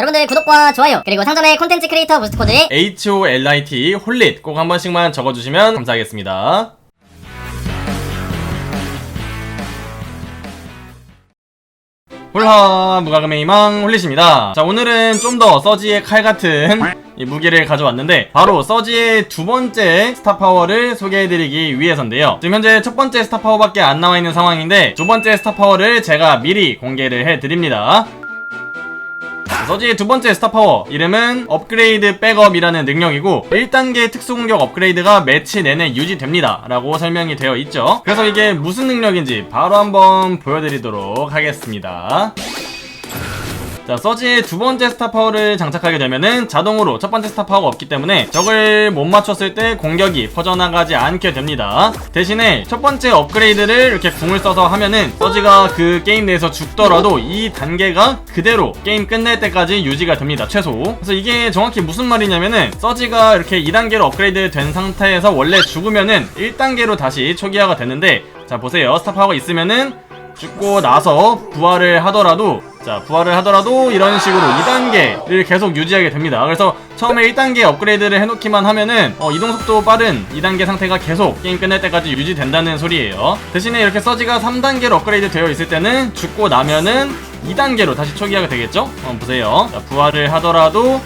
여러분들 구독과 좋아요 그리고 상점의 콘텐츠 크리에이터 부스트 코드 HOLIT 홀릿 꼭 한 번씩만 적어주시면 감사하겠습니다. 홀하 무가금의 희망 홀릿입니다. 자 오늘은 좀 더 서지의 칼 같은 이 무기를 가져왔는데 바로 서지의 두 번째 스타 파워를 소개해드리기 위해서인데요. 지금 현재 첫 번째 스타 파워밖에 안 나와 있는 상황인데 두 번째 스타 파워를 제가 미리 공개를 해드립니다. 서지의 두 번째 스타 파워. 이름은 업그레이드 백업이라는 능력이고 1단계 특수 공격 업그레이드가 매치 내내 유지됩니다. 라고 설명이 되어 있죠. 그래서 이게 무슨 능력인지 바로 한번 보여드리도록 하겠습니다 자, 서지의 두 번째 스타 파워를 장착하게 되면은 자동으로 첫 번째 스타 파워가 없기 때문에 적을 못 맞췄을 때 공격이 퍼져나가지 않게 됩니다. 대신에 첫 번째 업그레이드를 이렇게 궁을 써서 하면은 서지가 그 게임 내에서 죽더라도 이 단계가 그대로 게임 끝낼 때까지 유지가 됩니다. 최소. 그래서 이게 정확히 무슨 말이냐면은 서지가 이렇게 2단계로 업그레이드 된 상태에서 원래 죽으면은 1단계로 다시 초기화가 되는데 자, 보세요. 스타 파워가 있으면은 죽고 나서 부활을 하더라도 자 부활을 하더라도 이런 식으로 2단계를 계속 유지하게 됩니다 그래서 처음에 1단계 업그레이드를 해놓기만 하면은 어, 이동속도 빠른 2단계 상태가 계속 게임 끝날 때까지 유지된다는 소리예요 대신에 이렇게 서지가 3단계로 업그레이드 되어 있을 때는 죽고 나면은 2단계로 다시 초기화가 되겠죠? 어, 보세요 자, 부활을 하더라도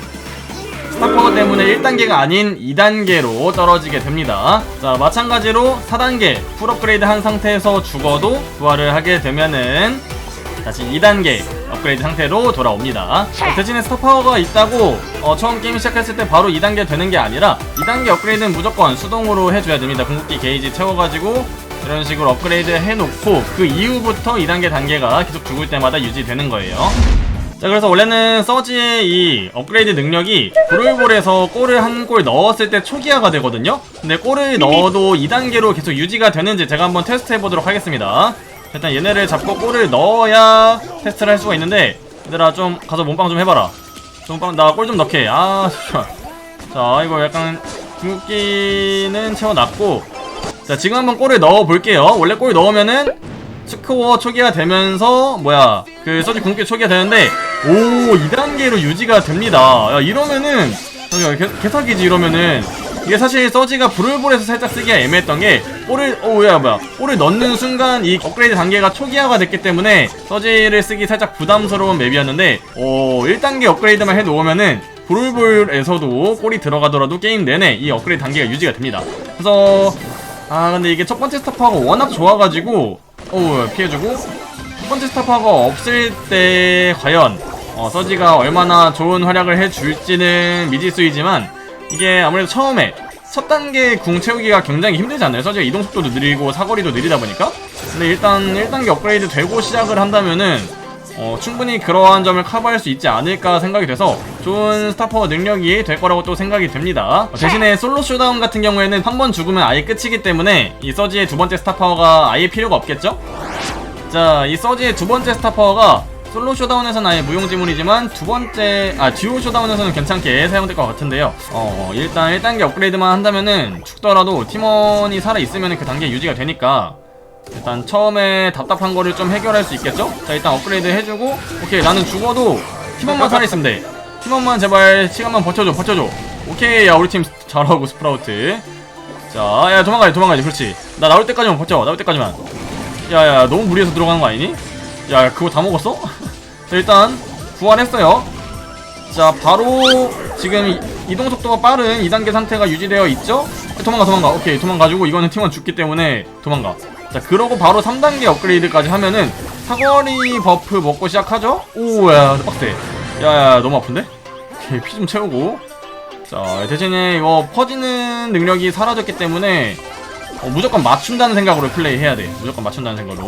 스타파워 때문에 1단계가 아닌 2단계로 떨어지게 됩니다. 자, 마찬가지로 4단계 풀 업그레이드 한 상태에서 죽어도 부활을 하게 되면은 다시 2단계 업그레이드 상태로 돌아옵니다. 어, 대신에 스타파워가 있다고 어, 처음 게임 시작했을 때 바로 2단계 되는 게 아니라 2단계 업그레이드는 무조건 수동으로 해줘야 됩니다. 궁극기 게이지 채워가지고 이런 식으로 업그레이드 해놓고 그 이후부터 2단계 단계가 계속 죽을 때마다 유지되는 거예요. 자 그래서 원래는 서지의 이 업그레이드 능력이 브롤볼에서 골을 한 골 넣었을 때 초기화가 되거든요 근데 골을 넣어도 2단계로 계속 유지가 되는지 제가 한번 테스트 해보도록 하겠습니다 일단 얘네를 잡고 골을 넣어야 테스트를 할 수가 있는데 얘들아 좀 가서 몸빵 좀 해봐라. 몸빵 나 골 좀 넣게. 아 잠시만 자 이거 약간 궁극기는 채워놨고 자 지금 한번 골을 넣어볼게요. 원래 골 넣으면은 스코어 초기화 되면서 뭐야 그 서지 궁극기 초기화 되는데 오 2단계로 유지가 됩니다. 야 이러면은 야, 개, 개사기지 이러면은 이게 사실 서지가 브롤볼에서 살짝 쓰기가 애매했던 게 볼을 오야 뭐야. 볼을 넣는 순간 이 업그레이드 단계가 초기화가 됐기 때문에 서지를 쓰기 살짝 부담스러운 맵이었는데 오 1단계 업그레이드만 해 놓으면은 브롤볼에서도 골이 들어가더라도 게임 내내 이 업그레이드 단계가 유지가 됩니다. 그래서 아 근데 이게 첫 번째 스타파가 워낙 좋아가지고 오 피해주고 첫 번째 스타파가 없을 때 과연 어, 서지가 얼마나 좋은 활약을 해줄지는 미지수이지만 이게 아무래도 처음에 첫 단계 궁 채우기가 굉장히 힘들지 않나요? 서지가 이동 속도도 느리고 사거리도 느리다 보니까 근데 일단 1단계 업그레이드 되고 시작을 한다면은 어, 충분히 그러한 점을 커버할 수 있지 않을까 생각이 돼서 좋은 스타퍼 능력이 될 거라고 또 생각이 됩니다. 어, 대신에 솔로 쇼다운 같은 경우에는 한 번 죽으면 아예 끝이기 때문에 이 서지의 두 번째 스타파워가 아예 필요가 없겠죠? 자, 이 서지의 두 번째 스타파워가 솔로 쇼다운에서는 아예 무용지물이지만 두 번째 아 듀오 쇼다운에서는 괜찮게 사용될 것 같은데요. 어 일단 1단계 업그레이드만 한다면은 죽더라도 팀원이 살아 있으면 그 단계 유지가 되니까 일단 처음에 답답한 거를 좀 해결할 수 있겠죠? 자 일단 업그레이드 해주고 오케이 나는 죽어도 팀원만 살아있으면 돼 팀원만 제발 시간만 버텨줘 버텨줘 오케이 야 우리 팀 잘하고 스프라우트 자야 도망가야지 도망가야지 그렇지 나 나올 때까지만 버텨 나올 때까지만 야야 너무 무리해서 들어가는 거 아니니? 야 그거 다 먹었어? 자 일단 부활했어요 자 바로 지금 이- 이동 속도가 빠른 2단계 상태가 유지되어 있죠? 도망가 도망가 오케이 도망가지고 이거는 팀원 죽기 때문에 도망가 자 그러고 바로 3단계 업그레이드까지 하면은 사거리 버프 먹고 시작하죠? 오야 빡세 야야 너무 아픈데? 오케이 피 좀 채우고 자 대신에 이거 퍼지는 능력이 사라졌기 때문에 어, 무조건 맞춘다는 생각으로 플레이해야 돼. 무조건 맞춘다는 생각으로.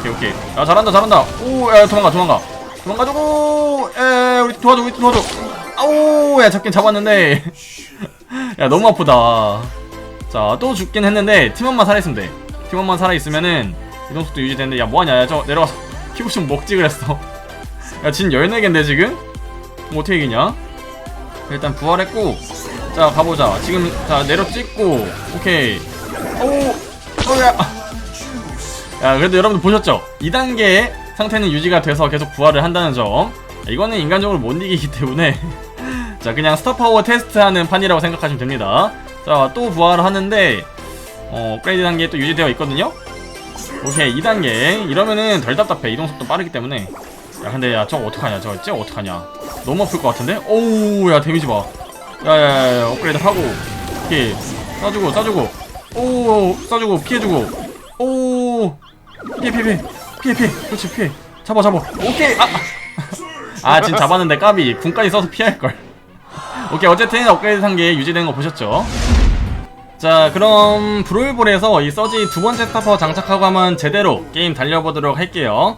오케이 오케이. 야 잘한다 잘한다. 오야 도망가 도망가. 도망가지고 에 우리 팀 도와줘 우리 팀 도와줘. 아우 야 잡긴 잡았는데. 야 너무 아프다. 자 또 죽긴 했는데 팀원만 살아있으면 돼. 팀원만 살아있으면은 이동속도 유지되는데 야 뭐하냐. 야저 내려가서 피부 좀 먹지 그랬어. 야 진 14개인데 지금? 뭐 어떻게 이기냐? 일단 부활했고 자 가보자. 지금 자 내려 찍고 오케이 오우 어야. 야 그래도 여러분들 보셨죠? 2단계 상태는 유지가 돼서 계속 부활을 한다는 점. 이거는 인간적으로 못 이기기 때문에. 자 그냥 스타파워 테스트하는 판이라고 생각하시면 됩니다. 자 또 부활을 하는데 어, 업그레이드 단계 또 유지되어 있거든요? 오케이 2단계. 이러면은 덜 답답해. 이동속도 빠르기 때문에. 야 근데 야 저거 어떡하냐? 저거 쟤 어떡하냐? 너무 아플 것 같은데? 오우 야 데미지 봐. 야 야 야 업그레이드 하고. 오케이. 쏴주고 쏴주고 오 쏴주고 피해주고. 오 피해 피해 피해. 피해 피해. 그렇지 피해. 잡아 잡아. 오케이. 아, 아 지금 잡았는데 까비. 궁까지 써서 피할걸. 오케이 어쨌든 업그레이드 단계 유지되는 거 보셨죠? 자 그럼 브롤볼에서 이 서지 두 번째 스타퍼 장착하고 하면 제대로 게임 달려보도록 할게요.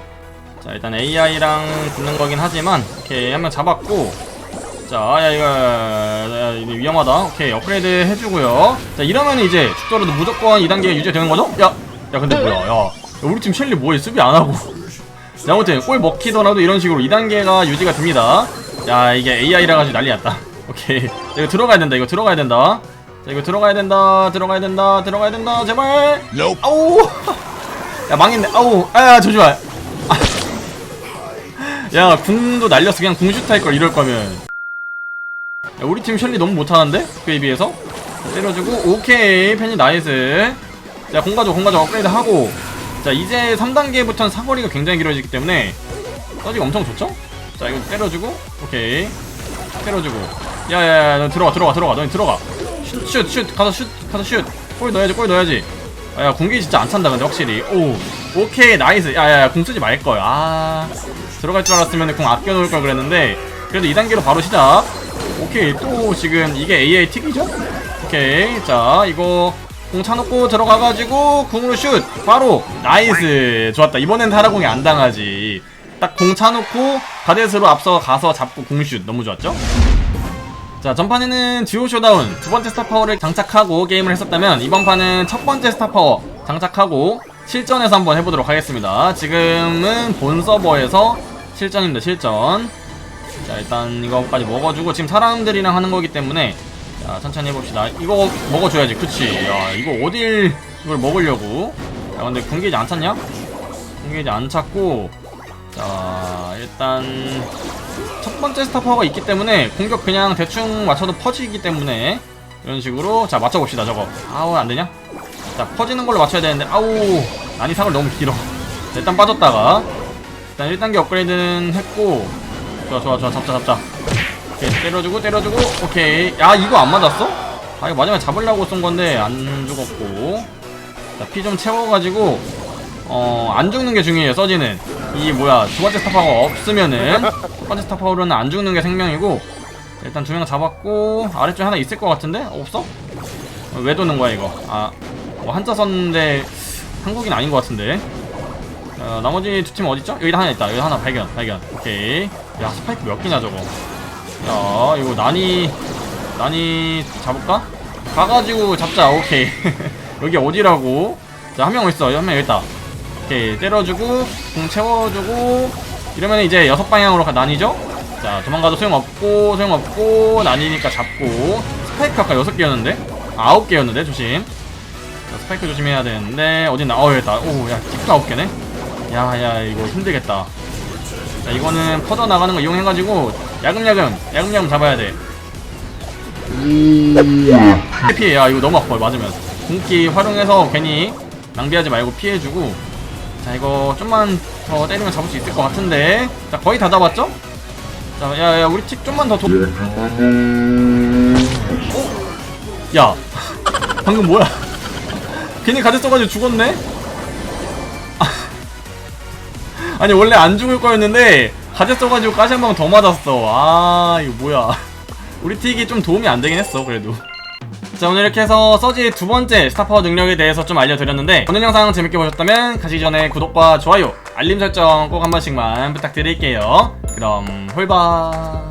자 일단 AI랑 붙는 거긴 하지만 오케이 한명 잡았고 자 야 이거 야, 이거 위험하다. 오케이 업그레이드 해주고요. 자 이러면 이제 죽더라도 무조건 2단계가 유지되는 거죠? 야, 야 근데 뭐야 야, 야, 우리 팀 셸리 뭐해? 수비 안 하고. 자 아무튼 골 먹히더라도 이런 식으로 2단계가 유지가 됩니다. 야 이게 AI라 가지고 난리 났다. 오케이. 자, 이거 들어가야 된다 이거 들어가야 된다. 자 이거 들어가야 된다 들어가야 된다 들어가야 된다 제발. 아우. 야 망했네. 아우. 아 조심해 야 궁도 날렸어 그냥 궁슛 할걸 이럴 거면 야, 우리 팀 셜리 너무 못하는데? 그에 비해서? 때려주고 오케이. 펜이 나이스. 자 공가져 공가져. 업그레이드 하고. 자 이제 3단계부터는 사거리가 굉장히 길어지기 때문에 서지가 엄청 좋죠? 자 이거 때려주고 오케이. 때려주고. 야야야 너 들어가 들어가 들어가 너 들어가. 슛 슛 슛. 가서 슛 가서 슛골 넣어야지 골 넣어야지. 아, 야 공기 진짜 안 찬다 근데 확실히. 오 오케이. 나이스. 야야야 공 쓰지 말걸 아 들어갈 줄 알았으면 공 아껴 놓을 걸 그랬는데 그래도 2단계로 바로 시작 오케이 또 지금 이게 AA 틱이죠? 오케이 자 이거 공 차놓고 들어가가지고 궁으로 슛. 바로 나이스. 좋았다. 이번엔 타라공이 안 당하지. 딱 공 차놓고 가데스로 앞서 가서 잡고 공슛. 너무 좋았죠? 자 전판에는 듀오 쇼다운 두 번째 스타 파워를 장착하고 게임을 했었다면 이번 판은 첫 번째 스타 파워 장착하고 실전에서 한번 해보도록 하겠습니다. 지금은 본 서버에서 실전입니다 실전 자 일단 이거까지 먹어주고 지금 사람들이랑 하는 거기 때문에 자 천천히 해봅시다. 이거 먹어줘야지. 그치? 야 이거 어딜 이걸 먹으려고? 자 근데 군기지 안 찼냐? 군기지 안 찼고 자 일단 첫 번째 스타파워가 있기 때문에 공격 그냥 대충 맞춰도 퍼지기 때문에 이런 식으로. 자 맞춰봅시다 저거. 아우 안되냐? 자 퍼지는 걸로 맞춰야 되는데 아우 난이 사걸 너무 길어. 자, 일단 빠졌다가. 일단 1단계 업그레이드는 했고 좋아 좋아 좋아 잡자 잡자 오케이 때려주고 때려주고 오케이 야 이거 안 맞았어? 아 이거 마지막에 잡으려고 쏜 건데 안 죽었고 자피좀 채워가지고 어 안 죽는 게 중요해요 서지는 이 뭐야 두 번째 스타파워가 없으면은 첫 번째 스타파워로는 안 죽는 게 생명이고 일단 두 명 잡았고 아래쪽에 하나 있을 것 같은데 없어? 어, 왜 도는 거야 이거 아 뭐 한자 썼는데 한국인 아닌 것 같은데 어, 나머지 두 팀 어딨죠? 여기 하나 있다. 여기 하나 발견, 발견. 오케이. 야, 스파이크 몇 개냐, 저거. 야, 이거 난이, 난이 잡을까? 가가지고 잡자, 오케이. 여기 어디라고? 자, 한 명 있어. 한 명 여기 있다. 오케이. 때려주고, 공 채워주고, 이러면 이제 여섯 방향으로 가, 난이죠? 자, 도망가도 소용없고, 소용없고, 난이니까 잡고. 스파이크 아까 여섯 개였는데? 아홉 개였는데, 조심. 자, 스파이크 조심해야 되는데, 어딨나? 어, 여기 있다. 오, 야, 틱도 아홉 개네? 야야 이거 힘들겠다 자 이거는 퍼져 나가는 거 이용해가지고 야금야금 야금야금 잡아야 돼. 피해 야 이거 너무 아파 맞으면. 공기 활용해서 괜히 낭비하지 말고 피해주고. 자 이거 좀만 더 때리면 잡을 수 있을 것 같은데. 자 거의 다 잡았죠? 자 야야 우리 틱 좀만 더 도... 어? 야. 방금 뭐야? 괜히 가드 써가지고 죽었네? 아니 원래 안 죽을 거였는데 가재 써가지고 가시 한 방 더 맞았어. 아 이거 뭐야. 우리 틱이 좀 도움이 안 되긴 했어 그래도. 자 오늘 이렇게 해서 서지의 두 번째 스타파워 능력에 대해서 좀 알려드렸는데 오늘 영상 재밌게 보셨다면 가시기 전에 구독과 좋아요 알림 설정 꼭 한 번씩만 부탁드릴게요. 그럼 홀바